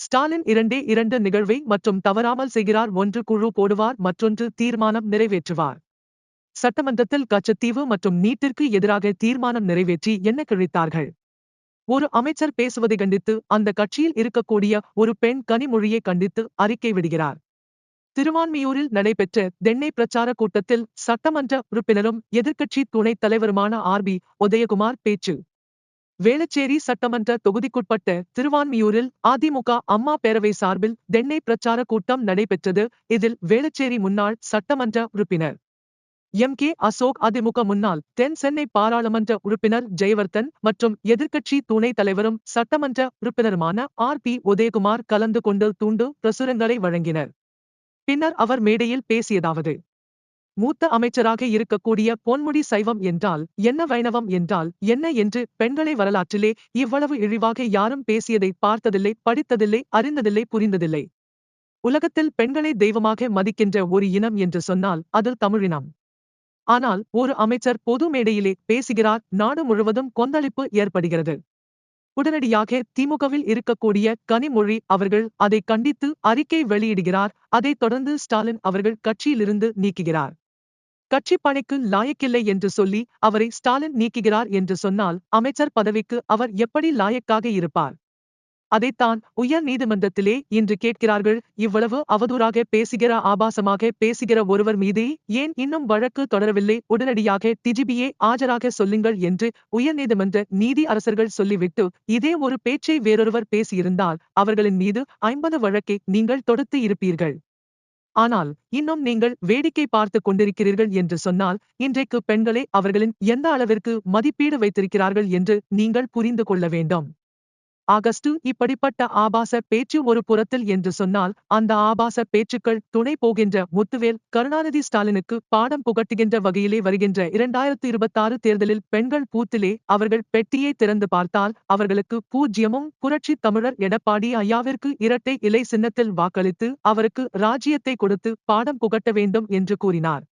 ஸ்டாலின் இரண்டே இரண்டு நிகழ்வை மற்றும் தவறாமல் செய்கிறார் ஒன்று குழு போடுவார் மற்றொன்று தீர்மானம் நிறைவேற்றுவார். சட்டமன்றத்தில் கச்சத்தீவு மற்றும் நீட்டிற்கு எதிராக தீர்மானம் நிறைவேற்றி என்ன கிழித்தார்கள்? ஒரு அமைச்சர் பேசுவதை கண்டித்து அந்த கட்சியில் இருக்கக்கூடிய ஒரு பெண் கனிமொழியை கண்டித்து அறிக்கை விடுகிறார். திருவான்மியூரில் நடைபெற்ற தென்னை பிரச்சார கூட்டத்தில் சட்டமன்ற உறுப்பினரும் எதிர்க்கட்சி துணைத் தலைவருமான ஆர் பி உதயகுமார் பேச்சு. வேளச்சேரி சட்டமன்ற தொகுதிக்குட்பட்ட திருவான்மியூரில் அதிமுக அம்மா பேரவை சார்பில் தென்னை பிரச்சார கூட்டம் நடைபெற்றது. இதில் வேளச்சேரி முன்னாள் சட்டமன்ற உறுப்பினர் எம். கே. அசோக் அதிமுக முன்னாள் தென் சென்னை பாராளுமன்ற உறுப்பினர் ஜெயவர்தன் மற்றும் எதிர்க்கட்சி துணைத் தலைவரும் சட்டமன்ற உறுப்பினருமான ஆர். பி. உதயகுமார் கலந்து கொண்டு தூண்டு பிரசுரங்களை வழங்கினர். பின்னர் அவர் மேடையில் பேசியதாவது மூத்த அமைச்சராக இருக்கக்கூடிய பொன்முடி சைவம் என்றால் என்ன வைணவம் என்றால் என்ன என்று பெண்களை வரலாற்றிலே இவ்வளவு இழிவாக யாரும் பேசியதை பார்த்ததில்லை படித்ததில்லை அறிந்ததில்லை புரிந்ததில்லை. உலகத்தில் பெண்களை தெய்வமாக மதிக்கின்ற ஒரு இனம் என்று சொன்னால் அது தமிழினம். ஆனால் ஒரு அமைச்சர் பொது மேடையிலே பேசுகிறார் நாடு முழுவதும் கொந்தளிப்பு ஏற்படுகிறது. உடனடியாக திமுகவில் இருக்கக்கூடிய கனிமொழி அவர்கள் அதை கண்டித்து அறிக்கை வெளியிடுகிறார் அதைத் தொடர்ந்து ஸ்டாலின் அவர்கள் கட்சியிலிருந்து நீக்குகிறார். கட்சி பணிக்கு லாயக்கில்லை என்று சொல்லி அவரை ஸ்டாலின் நீக்குகிறார் என்று சொன்னால் அமைச்சர் பதவிக்கு அவர் எப்படி லாயக்காக இருப்பார்? அதைத்தான் உயர் நீதிமன்றத்திலே இன்று கேட்கிறார்கள். இவ்வளவு அவதூறாக பேசுகிற ஆபாசமாக பேசுகிற ஒருவர் மீது ஏன் இன்னும் வழக்கு தொடரவில்லை? உடனடியாக திஜிபியே ஆஜராக சொல்லுங்கள் என்று உயர்நீதிமன்ற நீதி அரசர்கள் சொல்லிவிட்டு இதே ஒரு பேச்சை வேறொருவர் பேசியிருந்தால் அவர்களின் மீது ஐம்பது வழக்கை நீங்கள் தொடுத்து இருப்பீர்கள். ஆனால் இன்னும் நீங்கள் வேடிக்கை பார்த்துக் கொண்டிருக்கிறீர்கள் என்று சொன்னால் இன்றைக்கு பெண்களை அவர்களின் எந்த அளவிற்கு மதிப்பீடு வைத்திருக்கிறார்கள் என்று நீங்கள் புரிந்து கொள்ள வேண்டும். ஆகஸ்டு இப்படிப்பட்ட ஆபாச பேச்சு ஒரு புறத்தில் என்று சொன்னால் அந்த ஆபாச பேச்சுக்கள் துணை போகின்ற முத்துவேல் கருணாநிதி ஸ்டாலினுக்கு பாடம் புகட்டுகின்ற வகையிலே வருகின்ற இரண்டாயிரத்து இருபத்தாறு தேர்தலில் பெண்கள் பூத்திலே அவர்கள் பெட்டியை திறந்து பார்த்தால் அவர்களுக்கு பூஜ்யமும் புரட்சி தமிழர் எடப்பாடி ஐயாவிற்கு இரட்டை இலை சின்னத்தில் வாக்களித்து அவருக்கு ராஜ்யத்தை கொடுத்து பாடம் புகட்ட வேண்டும் என்று கூறினார்.